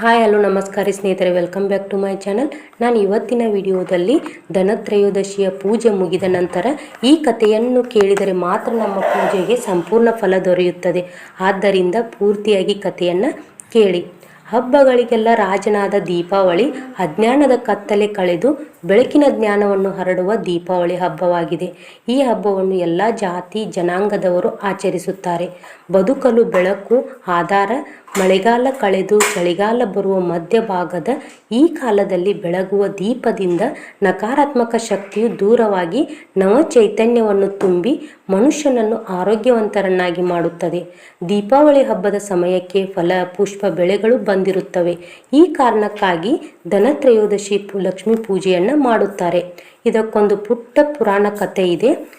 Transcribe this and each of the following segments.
Hi, hello, ನಮಸ್ಕಾರ ಸ್ನೇಹಿತರೆ. Welcome back to my channel ನಾನು ಇವತ್ತಿನ ವಿಡಿಯೋದಲ್ಲಿ ಧನತ್ರಯೋದಶಿಯ ಪೂಜೆ ಮುಗಿದ ನಂತರ ಈ ಕಥೆಯನ್ನು ಕೇಳಿದರೆ ಮಾತ್ರ ನಮ್ಮ ಪೂಜೆಗೆ ಸಂಪೂರ್ಣ ಫಲ ದೊರೆಯುತ್ತದೆ. ಆದ್ದರಿಂದ ಪೂರ್ತಿಯಾಗಿ ಕಥೆಯನ್ನು ಕೇಳಿ. ಹಬ್ಬಗಳಿಗೆಲ್ಲ ರಾಜನಾದ ದೀಪಾವಳಿ ಅಜ್ಞಾನದ ಕತ್ತಲೆ ಕಳೆದು ಬೆಳಕಿನ ಜ್ಞಾನವನ್ನು ಹರಡುವ ದೀಪಾವಳಿ ಹಬ್ಬವಾಗಿದೆ. ಈ ಹಬ್ಬವನ್ನು ಎಲ್ಲ ಜಾತಿ ಜನಾಂಗದವರು ಆಚರಿಸುತ್ತಾರೆ. ಬದುಕಲು ಬೆಳಕು, ಆಧಾರ, ಮಳೆಗಾಲ ಕಳೆದು ಚಳಿಗಾಲ ಬರುವ ಮಧ್ಯಭಾಗದ ಈ ಕಾಲದಲ್ಲಿ ಬೆಳಗುವ ದೀಪದಿಂದ ನಕಾರಾತ್ಮಕ ಶಕ್ತಿಯು ದೂರವಾಗಿ ನವ ಚೈತನ್ಯವನ್ನು ತುಂಬಿ ಮನುಷ್ಯನನ್ನು ಆರೋಗ್ಯವಂತರನ್ನಾಗಿ ಮಾಡುತ್ತದೆ. ದೀಪಾವಳಿ ಹಬ್ಬದ ಸಮಯಕ್ಕೆ ಫಲ, ಪುಷ್ಪ ಬೆಳೆಗಳು ಬಂದಿರುತ್ತವೆ. ಈ ಕಾರಣಕ್ಕಾಗಿ ಧನತ್ರಯೋದಶಿ ಲಕ್ಷ್ಮೀ ಪೂಜೆಯನ್ನು ಮಾಡುತ್ತಾರೆ. ಇದಕ್ಕೊಂದು ಪುಟ್ಟ ಪುರಾಣ ಕಥೆ ಇದೆ.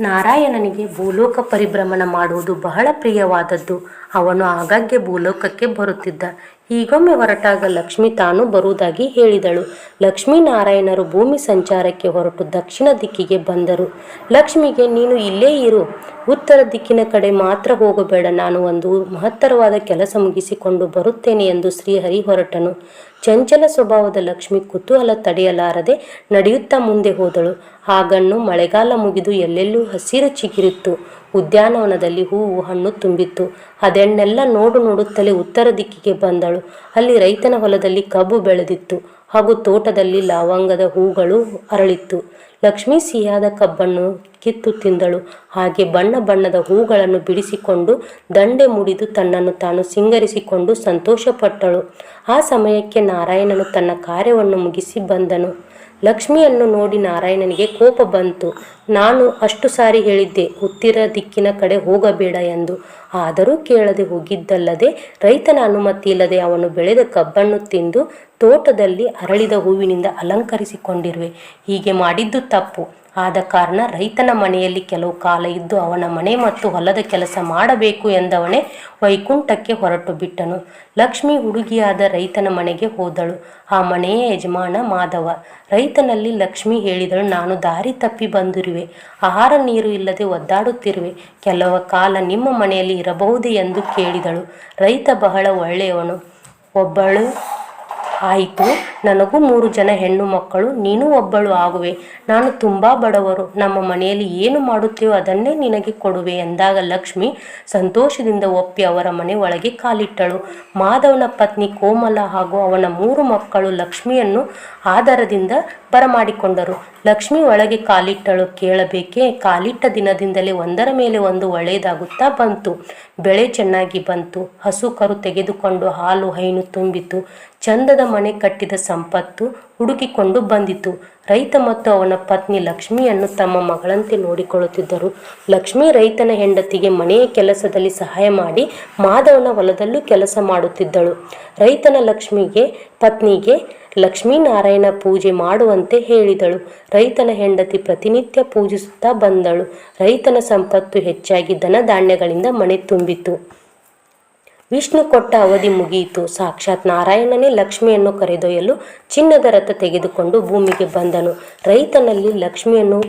ನಾರಾಯಣನಿಗೆ ಭೂಲೋಕ ಪರಿಭ್ರಮಣ ಮಾಡುವುದು ಬಹಳ ಪ್ರಿಯವಾದದ್ದು. ಅವನು ಆಗಾಗ್ಗೆ ಭೂಲೋಕಕ್ಕೆ ಬರುತ್ತಿದ್ದ. ಹೀಗೊಮ್ಮೆ ಹೊರಟಾಗ ಲಕ್ಷ್ಮಿ ತಾನು ಬರುವುದಾಗಿ ಹೇಳಿದಳು. ಲಕ್ಷ್ಮೀನಾರಾಯಣರು ಭೂಮಿ ಸಂಚಾರಕ್ಕೆ ಹೊರಟು ದಕ್ಷಿಣ ದಿಕ್ಕಿಗೆ ಬಂದರು. ಲಕ್ಷ್ಮಿಗೆ, ನೀನು ಇಲ್ಲೇ ಇರು. ಉತ್ತರ ದಿಕ್ಕಿನ ಕಡೆ ಮಾತ್ರ ಹೋಗಬೇಡ. ನಾನು ಒಂದು ಮಹತ್ತರವಾದ ಕೆಲಸ ಮುಗಿಸಿಕೊಂಡು ಬರುತ್ತೇನೆ ಎಂದು ಶ್ರೀಹರಿ ಹೊರಟನು. ಚಂಚಲ ಸ್ವಭಾವದ ಲಕ್ಷ್ಮಿ ಕುತೂಹಲ ತಡೆಯಲಾರದೆ ನಡೆಯುತ್ತಾ ಮುಂದೆ ಹೋದಳು. ಹಾಗನ್ನು ಮಳೆಗಾಲ ಮುಗಿದು ಎಲ್ಲೆಲ್ಲೂ ಹಸಿರು ಚಿಗಿರಿತ್ತು. ಉದ್ಯಾನವನದಲ್ಲಿ ಹೂವು ಹಣ್ಣು ತುಂಬಿತ್ತು. ಅದನ್ನೆಲ್ಲ ನೋಡು ನೋಡುತ್ತಲೇ ಉತ್ತರ ದಿಕ್ಕಿಗೆ ಬಂದಳು. ಅಲ್ಲಿ ರೈತನ ಹೊಲದಲ್ಲಿ ಕಬ್ಬು ಬೆಳೆದಿತ್ತು. ಹಾಗೂ ತೋಟದಲ್ಲಿ ಲವಂಗದ ಹೂಗಳು ಅರಳಿತ್ತು. ಲಕ್ಷ್ಮೀ ಸಿಹಿಯಾದ ಕಬ್ಬನ್ನು ಕಿತ್ತು ತಿಂದಳು. ಹಾಗೆ ಬಣ್ಣ ಬಣ್ಣದ ಹೂಗಳನ್ನು ಬಿಡಿಸಿಕೊಂಡು ದಂಡೆ ಮುಡಿದು ತನ್ನನ್ನು ತಾನು ಸಿಂಗರಿಸಿಕೊಂಡು ಸಂತೋಷಪಟ್ಟಳು. ಆ ಸಮಯಕ್ಕೆ ನಾರಾಯಣನು ತನ್ನ ಕಾರ್ಯವನ್ನು ಮುಗಿಸಿ ಬಂದನು. ಲಕ್ಷ್ಮಿಯನ್ನು ನೋಡಿ ನಾರಾಯಣನಿಗೆ ಕೋಪ ಬಂತು. ನಾನು ಅಷ್ಟು ಸಾರಿ ಹೇಳಿದ್ದೆ. ಉತ್ತರ ದಿಕ್ಕಿನ ಕಡೆ ಹೋಗಬೇಡ ಎಂದು. ಆದರೂ ಕೇಳದೆ ಹೋಗಿದ್ದಲ್ಲದೆ ರೈತನ ಅನುಮತಿ ಇಲ್ಲದೆ ಅವನು ಬೆಳೆದ ಕಬ್ಬನ್ನು ತಿಂದು ತೋಟದಲ್ಲಿ ಅರಳಿದ ಹೂವಿನಿಂದ ಅಲಂಕರಿಸಿಕೊಂಡಿರುವೆ. ಹೀಗೆ ಮಾಡಿದ್ದು ತಪ್ಪು. ಆದ ಕಾರಣ ರೈತನ ಮನೆಯಲ್ಲಿ ಕೆಲವು ಕಾಲ ಇದ್ದು ಅವನ ಮನೆ ಮತ್ತು ಹೊಲದ ಕೆಲಸ ಮಾಡಬೇಕು ಎಂದವನೇ ವೈಕುಂಠಕ್ಕೆ ಹೊರಟು ಬಿಟ್ಟನು. ಲಕ್ಷ್ಮಿ ಹುಡುಗಿಯಾದ ರೈತನ ಮನೆಗೆ ಹೋದಳು. ಆ ಮನೆಯ ಯಜಮಾನ ಮಾಧವ. ರೈತನಲ್ಲಿ ಲಕ್ಷ್ಮಿ ಹೇಳಿದಳು, ನಾನು ದಾರಿ ತಪ್ಪಿ ಬಂದಿರುವೆ. ಆಹಾರ ನೀರು ಇಲ್ಲದೆ ಒದ್ದಾಡುತ್ತಿರುವೆ. ಕೆಲವ ಕಾಲ ನಿಮ್ಮ ಮನೆಯಲ್ಲಿ ಇರಬಹುದೇ ಎಂದು ಕೇಳಿದಳು. ರೈತ ಬಹಳ ಒಳ್ಳೆಯವನು. ಒಬ್ಬಳು ಆಯಿತು ನನಗೂ ಮೂರು ಜನ ಹೆಣ್ಣು ಮಕ್ಕಳು, ನೀನು ಒಬ್ಬಳು ಆಗುವೆ. ನಾನು ತುಂಬ ಬಡವರು. ನಮ್ಮ ಮನೆಯಲ್ಲಿ ಏನು ಮಾಡುತ್ತೇವೋ ಅದನ್ನೇ ನಿನಗೆ ಕೊಡುವೆ ಎಂದಾಗ ಲಕ್ಷ್ಮಿ ಸಂತೋಷದಿಂದ ಒಪ್ಪಿ ಅವರ ಮನೆ ಒಳಗೆ ಕಾಲಿಟ್ಟಳು. ಮಾಧವನ ಪತ್ನಿ ಕೋಮಲ ಹಾಗೂ ಅವನ ಮೂರು ಮಕ್ಕಳು ಲಕ್ಷ್ಮಿಯನ್ನು ಆಧಾರದಿಂದ ಬರಮಾಡಿಕೊಂಡರು. ಲಕ್ಷ್ಮಿ ಒಳಗೆ ಕಾಲಿಟ್ಟಳು. ಕೇಳಬೇಕೆ, ಕಾಲಿಟ್ಟ ದಿನದಿಂದಲೇ ಒಂದರ ಮೇಲೆ ಒಂದು ಒಳ್ಳೆಯದಾಗುತ್ತಾ ಬಂತು. ಬೆಳೆ ಚೆನ್ನಾಗಿ ಬಂತು. ಹಸು ಕರು ತೆಗೆದುಕೊಂಡು ಹಾಲು, ಹೈನು ತುಂಬಿತು. ಚಂದದ ಮನೆ ಕಟ್ಟಿದ ಸಂಪತ್ತು ಹುಡುಕಿಕೊಂಡು ಬಂದಿತು. ರೈತ ಮತ್ತು ಅವನ ಪತ್ನಿ ಲಕ್ಷ್ಮಿಯನ್ನು ತಮ್ಮ ಮಗಳಂತೆ ನೋಡಿಕೊಳ್ಳುತ್ತಿದ್ದರು. ಲಕ್ಷ್ಮಿ ರೈತನ ಹೆಂಡತಿಗೆ ಮನೆಯ ಕೆಲಸದಲ್ಲಿ ಸಹಾಯ ಮಾಡಿ ಮಾಧವನ ಹೊಲದಲ್ಲೂ ಕೆಲಸ ಮಾಡುತ್ತಿದ್ದಳು. ರೈತನ ಲಕ್ಷ್ಮಿಗೆ, ಪತ್ನಿಗೆ ಲಕ್ಷ್ಮೀನಾರಾಯಣ ಪೂಜೆ ಮಾಡುವಂತೆ ಹೇಳಿದಳು. ರೈತನ ಹೆಂಡತಿ ಪ್ರತಿನಿತ್ಯ ಪೂಜಿಸುತ್ತಾ ಬಂದಳು. ರೈತನ ಸಂಪತ್ತು ಹೆಚ್ಚಾಗಿ ದನ ಧಾನ್ಯಗಳಿಂದ ಮನೆ ತುಂಬಿತು ವಿಷ್ಣು ಕೊಟ್ಟ ಅವಧಿ ಮುಗಿಯಿತು. ಸಾಕ್ಷಾತ್ ನಾರಾಯಣನೇ ಲಕ್ಷ್ಮಿಯನ್ನು ಕರೆದೊಯ್ಯಲು ಚಿನ್ನದ ರಥ ತೆಗೆದುಕೊಂಡು ಭೂಮಿಗೆ ಬಂದನು. ರೈತನಲ್ಲಿ ಲಕ್ಷ್ಮಿಯನ್ನು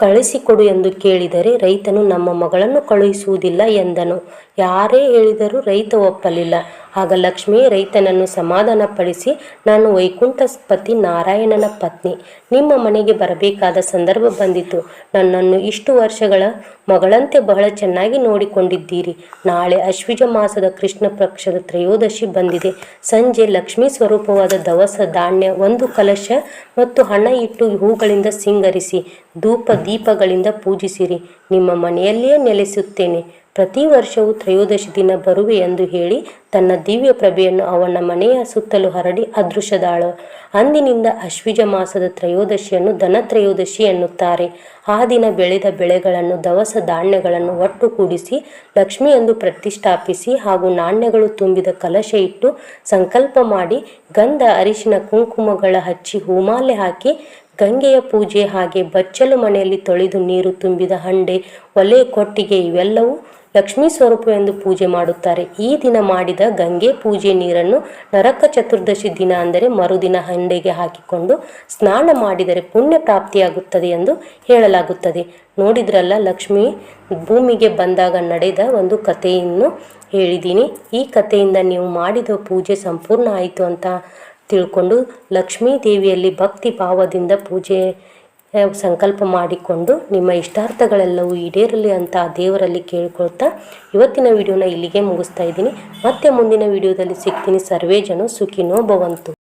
ಕಳಿಸಿಕೊಡು ಎಂದು ಕೇಳಿದರೆ ರೈತನು ನಮ್ಮ ಮಗಳನ್ನು ಕಳುಹಿಸುವುದಿಲ್ಲ ಎಂದನು. ಯಾರೇ ಹೇಳಿದರೂ ರೈತ ಒಪ್ಪಲಿಲ್ಲ. ಆಗ ಲಕ್ಷ್ಮಿ ರೈತನನ್ನು ಸಮಾಧಾನಪಡಿಸಿ, ನಾನು ವೈಕುಂಠಪತಿ ನಾರಾಯಣನ ಪತ್ನಿ. ನಿಮ್ಮ ಮನೆಗೆ ಬರಬೇಕಾದ ಸಂದರ್ಭ ಬಂದಿತು. ನನ್ನನ್ನು ಇಷ್ಟು ವರ್ಷಗಳ ಮಗಳಂತೆ ಬಹಳ ಚೆನ್ನಾಗಿ ನೋಡಿಕೊಂಡಿದ್ದೀರಿ. ನಾಳೆ ಅಶ್ವಿಜ ಮಾಸದ ಕೃಷ್ಣ ಪಕ್ಷದ ತ್ರಯೋದಶಿ ಬಂದಿದೆ. ಸಂಜೆ ಲಕ್ಷ್ಮೀ ಸ್ವರೂಪವಾದ ದವಸ, ಧಾನ್ಯ, ಒಂದು ಕಲಶ ಮತ್ತು ಹಣ ಇಟ್ಟು ಹೂಗಳಿಂದ ಸಿಂಗರಿಸಿ, ಧೂಪ ದೀಪಗಳಿಂದ ಪೂಜಿಸಿರಿ. ನಿಮ್ಮ ಮನೆಯಲ್ಲಿಯೇ ನೆಲೆಸುತ್ತೇನೆ. ಪ್ರತಿ ವರ್ಷವೂ ತ್ರಯೋದಶಿ ದಿನ ಬರುವೆ ಎಂದು ಹೇಳಿ ತನ್ನ ದಿವ್ಯ ಪ್ರಭೆಯನ್ನು ಅವನ ಮನೆಯ ಸುತ್ತಲೂ ಹರಡಿ ಅದೃಶ್ಯದಾಳು ಅಂದಿನಿಂದ ಅಶ್ವಿಜ ಮಾಸದ ತ್ರಯೋದಶಿಯನ್ನು ಧನತ್ರಯೋದಶಿ ಎನ್ನುತ್ತಾರೆ. ಆ ದಿನ ಬೆಳೆದ ಬೆಳೆಗಳನ್ನು, ದವಸ ಧಾನ್ಯಗಳನ್ನು ಒಟ್ಟುಗೂಡಿಸಿ ಲಕ್ಷ್ಮಿ ಎಂದು ಪ್ರತಿಷ್ಠಾಪಿಸಿ ಹಾಗೂ ನಾಣ್ಯಗಳು ತುಂಬಿದ ಕಲಶ ಇಟ್ಟು ಸಂಕಲ್ಪ ಮಾಡಿ ಗಂಧ ಅರಿಶಿನ ಕುಂಕುಮಗಳ ಹಚ್ಚಿ ಹೂಮಾಲೆ ಹಾಕಿ ಗಂಗೆಯ ಪೂಜೆ ಹಾಗೆ ಬಚ್ಚಲು ಮನೆಯಲ್ಲಿ ತೊಳೆದು ನೀರು ತುಂಬಿದ ಹಂಡೆ, ಒಲೆ ಕೊಟ್ಟಿಗೆ ಇವೆಲ್ಲವೂ ಲಕ್ಷ್ಮೀ ಸ್ವರೂಪ ಎಂದು ಪೂಜೆ ಮಾಡುತ್ತಾರೆ. ಈ ದಿನ ಮಾಡಿದ ಗಂಗೆ ಪೂಜೆ ನೀರನ್ನು ನರಕ ಚತುರ್ದಶಿ ದಿನ ಅಂದರೆ ಮರುದಿನ ಹಂಡೆಗೆ ಹಾಕಿಕೊಂಡು ಸ್ನಾನ ಮಾಡಿದರೆ ಪುಣ್ಯ ಪ್ರಾಪ್ತಿಯಾಗುತ್ತದೆ ಎಂದು ಹೇಳಲಾಗುತ್ತದೆ. ನೋಡಿದ್ರಲ್ಲ ಲಕ್ಷ್ಮಿ, ಭೂಮಿಗೆ ಬಂದಾಗ ನಡೆದ ಒಂದು ಕಥೆಯನ್ನು ಹೇಳಿದ್ದೀನಿ. ಈ ಕಥೆಯಿಂದ ನೀವು ಮಾಡಿದ ಪೂಜೆ ಸಂಪೂರ್ಣ ಆಯಿತು ಅಂತ ತಿಳ್ಕೊಂಡು ಲಕ್ಷ್ಮೀ ದೇವಿಯಲ್ಲಿ ಭಕ್ತಿ ಭಾವದಿಂದ ಪೂಜೆ ಸಂಕಲ್ಪ ಮಾಡಿಕೊಂಡು ನಿಮ್ಮ ಇಷ್ಟಾರ್ಥಗಳೆಲ್ಲವೂ ಈಡೇರಲಿ ಅಂತ ದೇವರಲ್ಲಿ ಕೇಳ್ಕೊಳ್ತಾ ಇವತ್ತಿನ ವಿಡಿಯೋನ ಇಲ್ಲಿಗೆ ಮುಗಿಸ್ತಾ ಇದ್ದೀನಿ. ಮತ್ತೆ ಮುಂದಿನ ವಿಡಿಯೋದಲ್ಲಿ ಸಿಗ್ತೀನಿ. ಸರ್ವೇ ಜನ ಸುಖಿನೋ ಭವಂತು.